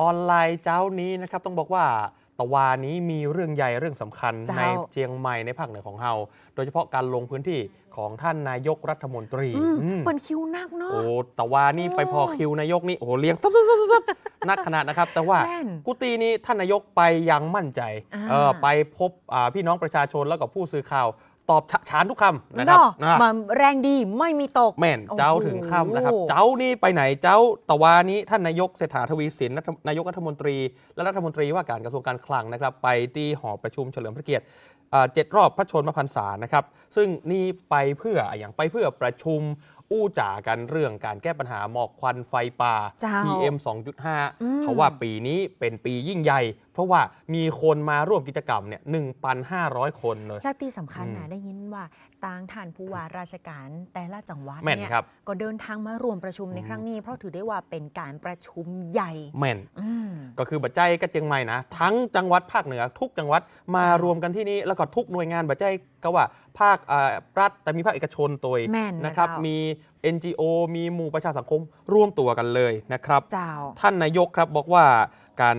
ออนไลน์เจ้านี้นะครับต้องบอกว่าตะวานี้มีเรื่องใหญ่เรื่องสำคัญเจ้าในเชียงใหม่ในภาคเหนือของเฮาโดยเฉพาะการลงพื้นที่ของท่านนายกรัฐมนตรีอืมอืมเปิดคิวนักเนาะโอ้ตะวานี่โอ้ไปพอคิวนายกนี่โอ้โหเลี้ยงซับซับซับซับนักขนาดนะครับ แต่ว่าแม่นกุฏินี้ท่านนายกไปอยังมั่นใจอ่าเออไปพบอ่าพี่น้องประชาชนแล้วก็ผู้สื่อข่าว ตอบฉะฉานทุกคำนะครับเนาะนะมันแรงดีไม่มีตก แม่นเจ้าโอ้โหถึงค่ำนะครับ เจ้านี่ไปไหนเจ้าตะวานี้ท่านนายกเศรษฐาทวีสินรัฐนายกรัฐมนตรี และรัฐมนตรีว่าการกระทรวงการคลังนะครับ ไปที่หอประชุมเฉลิมพระเกียรติอ่าเจ็ดรอบพระชนมพรรษานะครับ ซึ่งนี่ไปเพื่ออย่างไปเพื่อประชุมอู้จ่ากันเรื่องการแก้ปัญหาหมอกควันไฟป่าเจ้า PM อืม2.5 เขาว่าปีนี้เป็นปียิ่งใหญ่ เพราะว่ามีคนมาร่วมกิจกรรมเนี่ย1,500 คนเลย และที่สำคัญอืนะมได้ยินว่าต่างท่านผู้ว่าราชการแต่ละจังหวัดแม่นเนี่ยครับ ก็เดินทางมารวมประชุมในอืมครั้งนี้ เพราะถือได้ว่าเป็นการประชุมใหญ่แม่น อืม ก็คือบัจใจยกับเชียงใหม่นะ ทั้งจังหวัดภาคเหนือ ทุกจังหวัดมาจ้ารวมกันที่นี่แล้วก็ทุกหน่วยงานบัจใจยก็ว่าภาคอ่ารัฐแต่มีภาคเอกชนตัวแม่นนะนะครับ เจ้ามี มี NGO มีหมู่ประชาสังคมร่วมตัวกันเลยนะครับ เจ้า ท่านนายกครับบอกว่าการ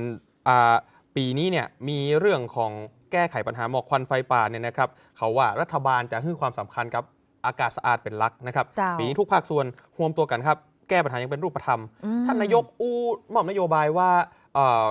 อ่า ปีนี้เนี่ยมีเรื่องของแก้ไขปัญหาหมอกควันไฟป่าเนี่ยนะครับเขาว่ารัฐบาลจะให้ความสำคัญกับอากาศสะอาดเป็นหลักนะครับเจ้าปีนี้ทุกภาคส่วนรวมตัวกันครับ แก้ปัญหายังเป็นรูปธรรมอืมท่านนายกอู้มอบนโยบายว่าเอ่อ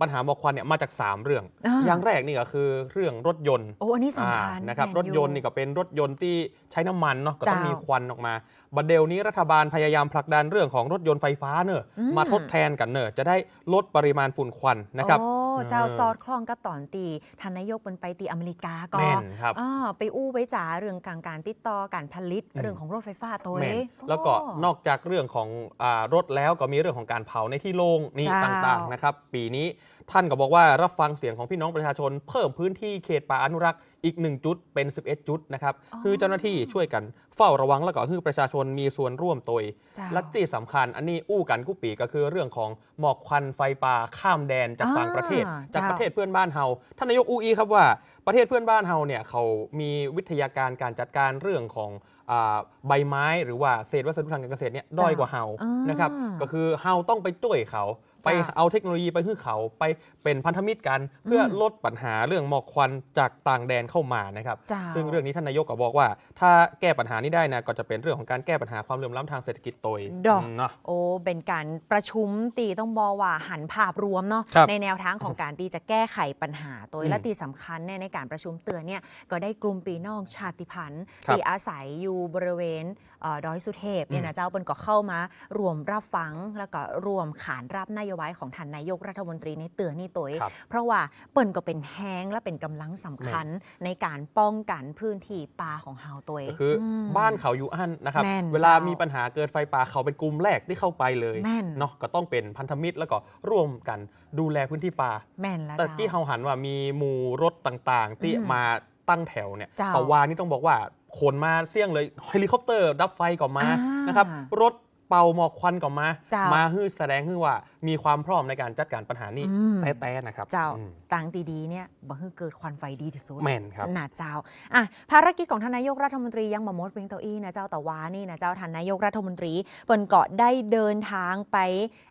ปัญหาหมอกควันเนี่ยมาจาก 3 เรื่องอ่าอย่างแรกนี่ก็คือเรื่องรถยนต์โอ้อันนี้สำคัญอ่านะครับแม่รถยนต์นี่ก็เป็นรถยนต์ที่ใช้น้ำมันเนาะก็ต้องเจ้ามีมีควันออกมาบัดเดลนี้รัฐบาลพยายามผลักดันเรื่องของรถยนต์ไฟฟ้าเนอะอืมมาทดแทนกันเนอะจะได้ลดปริมาณฝุ่นควันนะครับโอ้ เจ้าเออซอดคล้องกับตอนตีท่านนายกเป็นไปตีอเมริกาก็แม่นครับอ่าไปอู้ไปจ๋าเรื่องการการติดต่อการผลิตอืมเรื่องของรถไฟฟ้าตัวแม่นเองแล้วก็โอ้นอกจากเรื่องของอารถแล้วก็มีเรื่องของการเผาในที่โล่งนี่เจ้าต่างๆนะครับ ปีนี้ ท่านก็บอกว่ารับฟังเสียงของพี่น้องประชาชน เพิ่มพื้นที่เขตป่าอนุรักษ์อีก 1 จุดเป็น 11 จุดนะครับอ๋อคือเจ้าหน้าที่ช่วยกันเฝ้าระวังแล้วก็คือประชาชนมีส่วนร่วมตัวเจ้าและที่สำคัญอันนี้อู้กันกุปีก็คือเรื่องของหมอกควันไฟป่าข้ามแดนจากอ่าต่างประเทศ จากเจ้าประเทศเพื่อนบ้านเฮาท่านนายกอูอีครับว่าประเทศเพื่อนบ้านเฮาเนี่ยเขามีวิทยาการการจัดการเรื่องของอ่าใบไม้หรือว่าเศษวัสดุทางการเกษตรเนี่ยด้อยกว่าเฮาอ่านนะครับก็คือเฮาต้องไปช่วยเขาไปจ้ะเอาเทคโนโลยีไปให้เขาไปเป็นพันธมิตรกันเพื่ออมลดปัญหาเรื่องหมอกควันจากต่างแดนเข้ามานะครับเจ้าซึ่งเรื่องนี้ท่านนายกก็บอกว่า ถ้าแก้ปัญหานี้ได้นะก็จะเป็นเรื่องของการแก้ปัญหาความเหลื่อมล้ำทางเศรษฐกิจโดยดอกมเนาะโอ้เป็นการประชุมตีต้องบอกว่าหันภาพรวมเนาะครับในแนวทางของการตีจะแก้ไขปัญหาตัวอืมและตีสำคัญเนี่ยในการประชุมเตือนเนี่ยก็ได้กลุ่มปีน้องชาติพันธุ์ครับตีอาศัยอยู่บริเวณเอ่อดอยสุเทพเนี่ยอืนะมเจ้าเปิ้นก็เข้ามารวมรับฟังแล้วก็รวมขานรับนโยบายของท่านนายกรัฐมนตรีในเตือนนี่ตัวครับเพราะว่าเปิ้นก็เป็นแห้งและเป็นกำลังสำคัญในการป้องกันพื้นที่ป่าของเฮาตัวก็คืออมบ้านเขาอยู่อันนะครับแม่นเวลาเจ้ามีมีปัญหาเกิดไฟป่าเขาเป็นกลุ่มแรกที่เข้าไปเลยแม่นเนาะก็ต้องเป็นพันธมิตรแล้วก็ร่วมกันดูแลพื้นที่ป่าแม่นแล้วแต่เจ้าที่เฮาหันว่ามีหมู่รถต่างๆ ที่อืมมาตั้งแถวเนี่ยเจ้าแต่วานี่ต้องบอกว่าขนมาเสี่ยงเลยเฮลิคอปเตอร์ดับไฟก่อนมาอ่านนะครับรถเป่าหมอกควันก่อนมาเจ้ามมาฮือแสดงฮือว่ามีความพร้อมในการจัดการปัญหานี้อืม แต้ๆนะครับเจ้าอืม ต่างดีๆเนี่ยบ่ให้เกิดควันไฟดีที่สุดแม่นครับน่ะเจ้าอะภารกิจของทานนายกรัฐมนตรียังบ่หมดเพียงเท่าอี้นะเจ้าแต่ว่านี่นะเจ้าทานนายกรัฐมนตรีเปิ่นเกาะได้เดินทางไป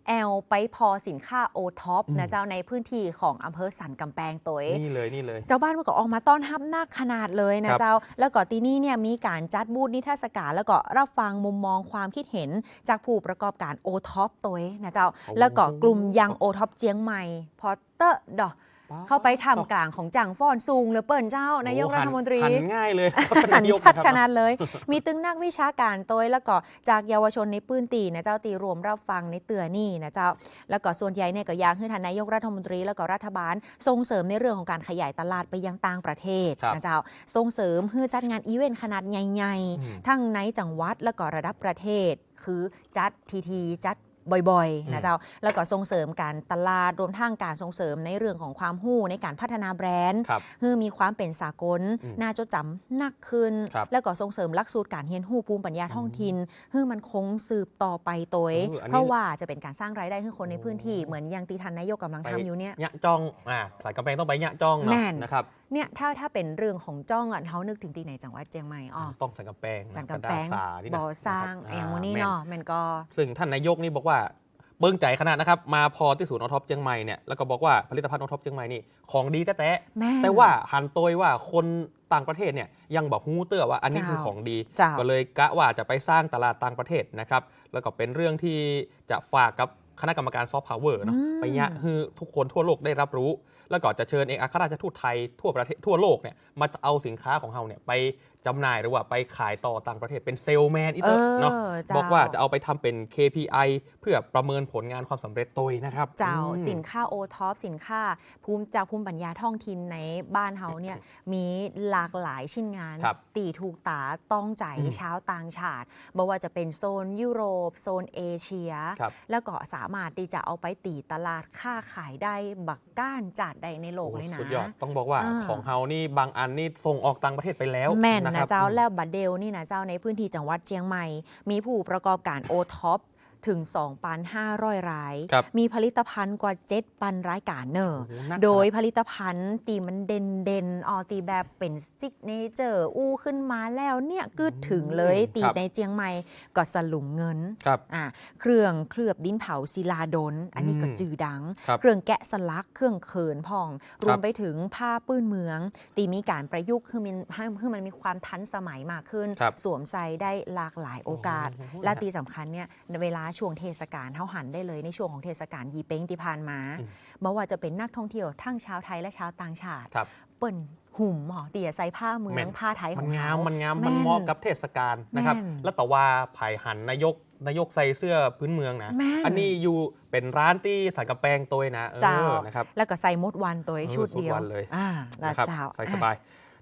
แอลไปพอสินค้าโอท็อปอืมนะเจ้าในพื้นที่ของอำเภอสันกำแพงตัวเอง นี่เลยนี่เลย เจ้าบ้านมันก็ออกมาต้อนรับนักขนาดเลยนะครับ เจ้า แล้วก็ที่นี่เนี่ยมีการจัดบูธนิทรรศการแล้วก็รับฟังมุมมองความคิดเห็นจากผู้ประกอบการโอท็อปตัวเองนะเจ้าโอ้แล้วก็กลุ่มยังโอท็อปเจียงใหม่พอเตอร์ดอกเข้าไปทำกลางของจังฟ้อนซูงเลยเปิ้นเจ้านายกโอ้รัฐมนตรีหันง่ายเลยหันายกชัดะครับขนาดเลย มีตึงนักวิชาการตัวแล้วก็จากเยาวชนในปื้นตีนะเจ้าตีรวมรับฟังในเตือนี่นะเจ้า แล้วก็ส่วนใหญ่เนี่ยก็อยากให้ทานนายกรัฐมนตรี แล้วก็รัฐบาลส่งเสริมในเรื่องของการขยายตลาดไปยังต่างประเทศครับนะเจ้าส่งเสริมเพื่อจัดงานอีเวนต์ขนาดใหญ่อืมๆทั้งในจังหวัดแล้วก็ระดับประเทศคือจัดทีทีจัด บ่อยอืๆมนะเจ้าแล้วก็ส่งเสริมการตลาดรวมทั้งการส่งเสริมในเรื่องของความหู้ในการพัฒนาแบรนด์ครับเพื่อมีความเป็นสากลอืมน่าจดจำนักขึ้นครับแล้วก็ส่งเสริมหลักสูตรการเรียนรู้ภูมิปัญญาท้องถิ่นเพื่อมันคงสืบต่อไปโดยเอออันนี้เพราะว่าจะเป็นการสร้างรายได้ให้คนในโอ้พื้นที่เหมือนอย่างตีทันนายกกำลังทำอยู่เนี่ยยะจ้องอ่าสายกำแพงต้องไปยะจ้องเนาะแม่นนะครับเนี่ยถ้าถ้าเป็นเรื่องของจ้องอะเขานึกถึงตีไหนจังหวัดเจียงใหม่อ๋อต้องสันกำแพงสันระกำแพงดาษสานี่นะบ่อสร้างนะคบแองโมนี่แม่เนาะมันก็ซึ่งท่านนายกนี่บอกว่าเบิ้งใจขนาดนะครับ มาพอที่ศูนย์ออท็อปเชียงใหม่เนี่ยแล้วก็บอกว่าผลิตภัณฑ์ออท็อปเชียงใหม่นี่ของดีแท้แม่ๆแต่ว่าหันโตยว่าคนต่างประเทศเนี่ยยังบอกฮู้เตื้อว่าอันนี้คือเจ้าของดีเจ้าก็เลยกะว่าจะไปสร้างตลาดต่างประเทศนะครับ แล้วก็เป็นเรื่องที่จะฝากกับ คณะกรรมการซอฟต์พาวเวอร์เนาะอืมไปยะให้ทุกคนทั่วโลกได้รับรู้ แล้วก็จะเชิญเอกอัครราชทูตไทยทั่วประเทศทั่วโลกเนี่ยมาเอาสินค้าของเราเนี่ยไปจำหน่ายหรือว่าไปขายต่อต่างประเทศเป็นเซลแมนอีเตอร์เนาะเจ้บอกว่าจะเอาไปทำเป็น KPI เพื่อประเมินผลงานความสำเร็จตัวนะครับ เจ้าอืมสินค้าโอท็อปสินค้าภูมิจากภูมิปัญญาท้องถิ่นในบ้านเฮาเนี่ยมีหลากหลายชิ้นงานครับตีถูกตาต้องใจอืมชาวต่างชาติบอกว่าจะเป็นโซนยุโรป โซนเอเชียครับแล้วก็สามารถที่จะเอาไปตีตลาดค่าขายได้บักก้านจัดใดในโลกโอ้เลยนะสุดยอดต้องบอกว่าอ่าของเฮานี่บางอันนี่ส่งออกต่างประเทศไปแล้วแม่นคนะรับเจ้าอืมแล้วบัดเดลนี่นะเจ้าในพื้นที่จังหวัดเชียงใหม่ มีผู้ประกอบการโอท็อป ถึง 2,500 รายครับมีผลิตภัณฑ์กว่า 7,000 รายการเนอโอ้โหนักโดยขนาผลิตภัณฑ์ตีมันเด่นเด่นๆออตีแบบเป็นซิกเนเจอร์อู้ขึ้นมาแล้วเนี่ยกึดถึงเลยตีครับในเจียงใหม่ก็สลุงเงินครับอะเครื่องเคลือบดินเผาศิลาดน อันนี้ก็อืมจือดังครับเครื่องแกะสลักเครื่องเขินพองครรับวมไปถึงผ้าปื้นเมือง ตีมีการประยุกต์คือมันให้คือมันมีความทันสมัยมากขึ้นครับสวมใส่ได้หลากหลายโอกาสโอ้โหและตีสำคัญเนี่ยในเวลาช่วงเทศกาลเท่าหันได้เลยในช่วงของเทศกาลยีเป้งที่ผ่านมาอืมเมื่อว่าจะเป็นนักท่องเที่ยวทั้งชาวไทยและชาวต่างชาติครับเปิ่นหุ่มหอเตี่ยใส่ผ้าเมือแม่งนผ้าไทยขมัอนงงาเขามมันงามแม่มันนเหมาะกับเทศกาลนะครับแม่นแล้วแต่ว่าภายหันนายกนายกใส่เสื้อพื้นเมืองนะแม่นอันนี้อยู่เป็นร้านที่ใส่กระแปงตัวนะเอเจ้าอนะครับแล้วก็ใส่มดวันตัวเออชุดเดียวสุดวันเลยอ่าแล้วนะครับเจ้าใส่สบาย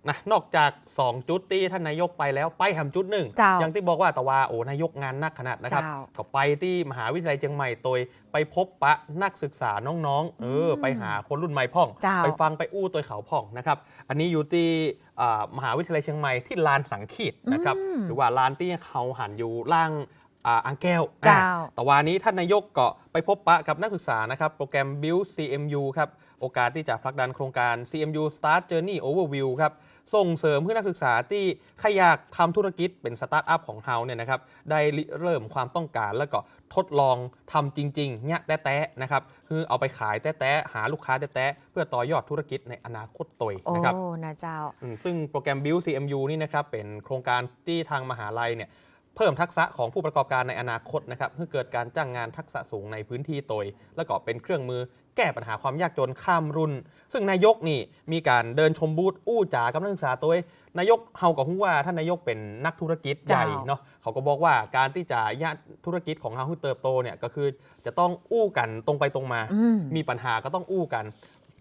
นะนอกจาก 2 จุดที่ท่านนายกไปแล้วไปทำจุดหนึ่งเจ้าอย่างที่บอกว่าแต่ว่าโอ้นายกงานหนักขนาดนะครับเจ้าก็ไปที่มหาวิทยาลัยเชียงใหม่ตัวไปพบปะนักศึกษาน้องๆเอออืมไปหาคนรุ่นใหม่พ่องเจ้าไปฟังไปอู้ตัวเขาพ่องนะครับอันนี้อยู่ที่อ่ามหาวิทยาลัยเชียงใหม่ที่ลานสังขีดนะครับอืมหรือว่าลานที่เขาหันอยู่ล่างอ่าอ่างแก้วเจ้าอะแต่วันนี้ท่านนายกก็ไปพบปะกับนักศึกษานะครับ โปรแกรม Build CMU ครับ โอกาสที่จะผลักดันโครงการ CMU Start Journey Overview ครับส่งเสริมเพื่อนักศึกษาที่ใครอยากทำธุรกิจเป็นสตาร์ทอัพของเฮาเนี่ยนะครับได้ริเริ่มความต้องการแล้วก็ทดลองทำจริงๆเนี่ยแต้ๆนะครับคือเอาไปขายแต้ๆหาลูกค้าแต้ๆเพื่อต่อยอดธุรกิจในอนาคตตัวโอ้นะครับนะเจ้าอืมซึ่งโปรแกรม Build CMU นี่นะครับเป็นโครงการที่ทางมหาลัยเนี่ยเพิ่มทักษะของผู้ประกอบการในอนาคตนะครับเพื่อเกิดการจ้างงานทักษะสูงในพื้นที่โตย แล้วก็เป็นเครื่องมือ แก้ปัญหาความยากจนข้ามรุ่น ซึ่งนายกนี่มีการเดินชมบูธอู้จ๋ากับนักศึกษาตัวนายกเฮากับฮู้ว่าท่านนายกเป็นนักธุรกิจใหญ่เจ้าเนาะเขาก็บอกว่าการที่จะยะธุรกิจของเฮาให้เติบโตเนี่ยก็คือจะต้องอู้กันตรงไปตรงมาอืมมีปัญหาก็ต้องอู้กัน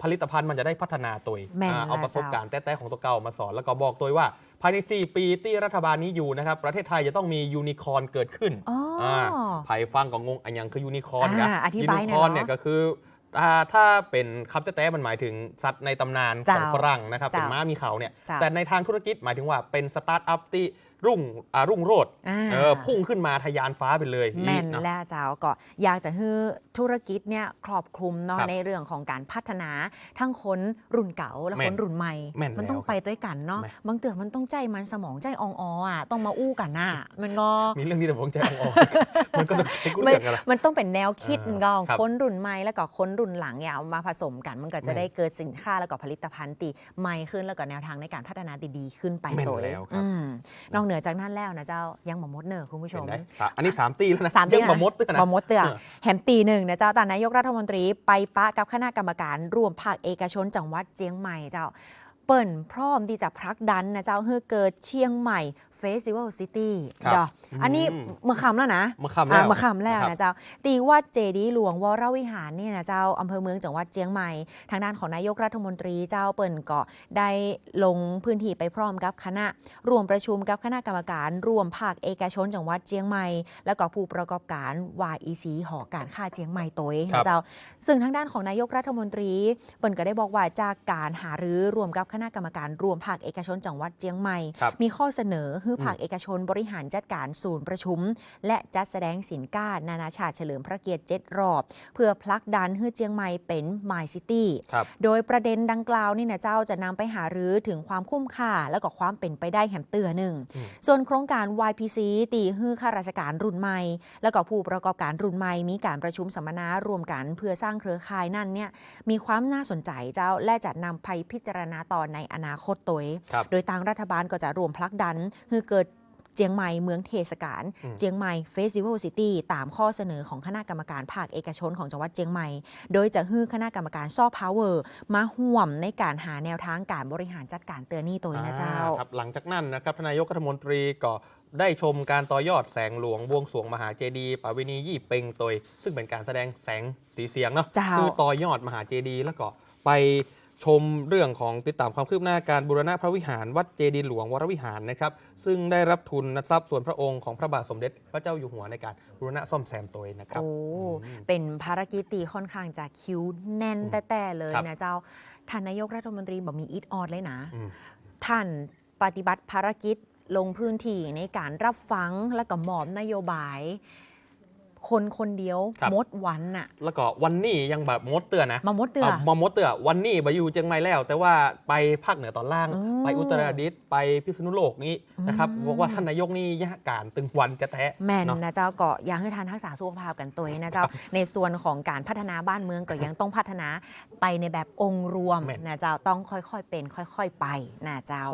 ผลิตภัณฑ์มันจะได้พัฒนาตัวเองแม่นอ่าเอานะประสบเจ้าการณ์แต้ๆของตัวเก่ามาสอน แล้วก็บอกตัวว่าภายใน 4 ปีที่รัฐบาลนี้อยู่นะครับ ประเทศไทยจะต้องมียูนิคอร์นเกิดขึ้นอ๋ออ่าไผ่ฟังก็งงอันยังคือยูนิคอร์นนะอ่าอธิยูบายนิหน่คอยอร์นเนอะเนี่ยก็คืออ่า ถ้าเป็นคำแต้ๆมันหมายถึงสัตว์ในตำนานของเจ้าฝรั่งนะครับเป็นเจ้าม้ามีเขาเนี่ยเจ้าแต่ในทางธุรกิจหมายถึงว่าเป็นสตาร์ทอัพที่ รุ่งอ่ารุ่งโรจน์อ่าเออพุ่งขึ้นมาทะยานฟ้าไปเลยแม่นเนาะแล้วเจ้าก็อยากจะให้ธุรกิจเนี่ยครอบคลุมเนาะครับในเรื่องของการพัฒนา ทั้งคนรุ่นเก่าและแม่คนนรุ่นใหม่แม่นมันต้องแล้วไปด้วยกันเนาะแม่บางเตือมันต้องใจมันสมองใจอองออะต้องมาอู้กันน่ะมันก็มีเรื่องที่แต่ผมใจอ่อนๆมันก็ต้องใช้กุ้งมันเรื่องกันละมันต้องเป็นแนวคิดเออก็ครับคนรุ่นใหม่แล้วก็คนรุ่นหลังเนี่ยเอามาผสมกันมันก็จะแม่นได้เกิดสินค้าแล้วก็ผลิตภัณฑ์ตีใหม่ขึ้นแล้วก็แนวทางในการพัฒนาดีๆขึ้นไปแม่นโดยแล้วครับอืมนอกเหนือจากนั้นแล้วนะเจ้ายังหมอมดเนอร์คุณผู้ชเห็นมไหมสามอันนี้ 3 ตีแล้วนะสามตียังนะมามดด้วยนะมามดเตือเออแหมตีหนึ่งนะเจ้าแต่นายกรัฐมนตรีไปปะกับคณะกรรมการรวมภาคเอกชนจังหวัดเจียงใหม่เจ้าเปิ่นพร้อมที่จะผลักดันนะเจ้าให้เกิดเชียงใหม่ เฟสติวัลซิตี้ครับดอกอันนี้อืมเมื่อคำแล้วนะมาคำแล้วอ่ามาคำแล้วรับนะเจ้า ตีวัดเจดีย์หลวงวรวิหารนี่นะเจ้าอำเภอเมืองจังหวัดเจียงใหม่ ทางด้านของนายกรัฐมนตรีเจ้าเปิ่นก็ได้ลงพื้นที่ไปพร้อมกับคณะ รวมประชุมกับคณะกรรมการ รวมภาคเอกชนจังหวัดเจียงใหม่ แล้วก็ผู้ประกอบการ YEC หอการค้าเจียงใหม่ตัวเองครันะบเจ้า ซึ่งทางด้านของนายกรัฐมนตรีเปิ่นก็ได้บอกว่าจากการหารือรวมกับคณะกรรมการรวมภาคเอกชนจังหวัดเจียงใหม่ ครับ มีข้อเสนอให้อภาคเอกชนบริหารจัดการศูนย์ประชุม และจัดแสดงสินค้านานาชาติเฉลิมพระเกียรติเจ็ดรอบ เพื่อพลักดันให้เจียงใหม่เป็น My City ครับโดยประเด็นดังกล่าวนี่นะเจ้าจะนำไปหารือถึงความคุ้มค่าแล้วก็ความเป็นไปได้แหมเตือหนึ่งอืมส่วนโครงการ YPC ตีฮื้อข้าราชการรุ่นใหม่ แล้วก็ผู้ประกอบการรุ่นใหม่ มีการประชุมสัมมนารวมกันเพื่อสร้างเครือข่ายนั่นเนี่ยมีความน่าสนใจเจ้าและจะนำไปพิจารณาต่อในอนาคตตัวเองครับโดยทางรัฐบาลก็จะรวมพลักดันให้เกิดเจียงใหม่เมืองเทศกาลอืมเจียงใหม่เฟสติวัลซิตี้ตามข้อเสนอของคณะกรรมการภาคเอกชนของจังหวัดเจียงใหม่ โดยจะฮื้อคณะกรรมการซอฟต์พาวเวอร์มาห่วมในการหาแนวทางการบริหารจัดการเตือนนี่ตัวเองนะเจ้าอ่ครับหลังจากนั้นนะครับทานนายกรัฐมนตรีก็ได้ชมการต่อยอดแสงหลวงบวงสรวงมหาเจดีย์ปาวินียี่เปงตยซึ่งเป็นการแสดงแสงสีเสียงเนาะเจ้าคือต่อยอดมหาเจดีย์แล้วก็ไป ชมเรื่องของติดตามความคืบหน้าการบูรณะพระวิหารวัดเจดีย์หลวงวรวิหารนะครับ ซึ่งได้รับทุนทรัพย์ส่วนพระองค์ของพระบาทสมเด็จพระเจ้าอยู่หัวในการบูรณะซ่อมแซมตัวเองนะครับ โอ้อืมเป็นภารกิจตีค่อนข้างจะคิวแน่นอืมแต่ๆเลยครับนะเจ้าท่านนายกรัฐมนตรีบอกมีอิดออดเลยนะอืมท่านปฏิบัติภารกิจลงพื้นที่ในการรับฟังและก็มอบนโยบาย คนคนเดียวครับ มดวันน่ะ แล้วก็วันนี้ยังแบบมดเตือนนะมามดเตืออะมามดเตือวันนี้ไปอยู่เชียงใหม่แล้ว แต่ว่าไปภาคเหนือตอนล่าง อืมไปอุตรดิตถ์ไปพิษณุโลกนี้นะครับอืม บอกว่าท่านนายกนี่ยะการตึงวันจะแท้แม่นเนาะ นะเจ้าก็อยากให้ทานทักษาสุขภาพกันตัวเองนะเจ้าในส่วนของการพัฒนาบ้านเมืองก็ยังต้องพัฒนาไปในแบบองค์รวมแม่น นะเจ้าต้องค่อยๆเป็น ค่อย ๆ ไปนะเจ้า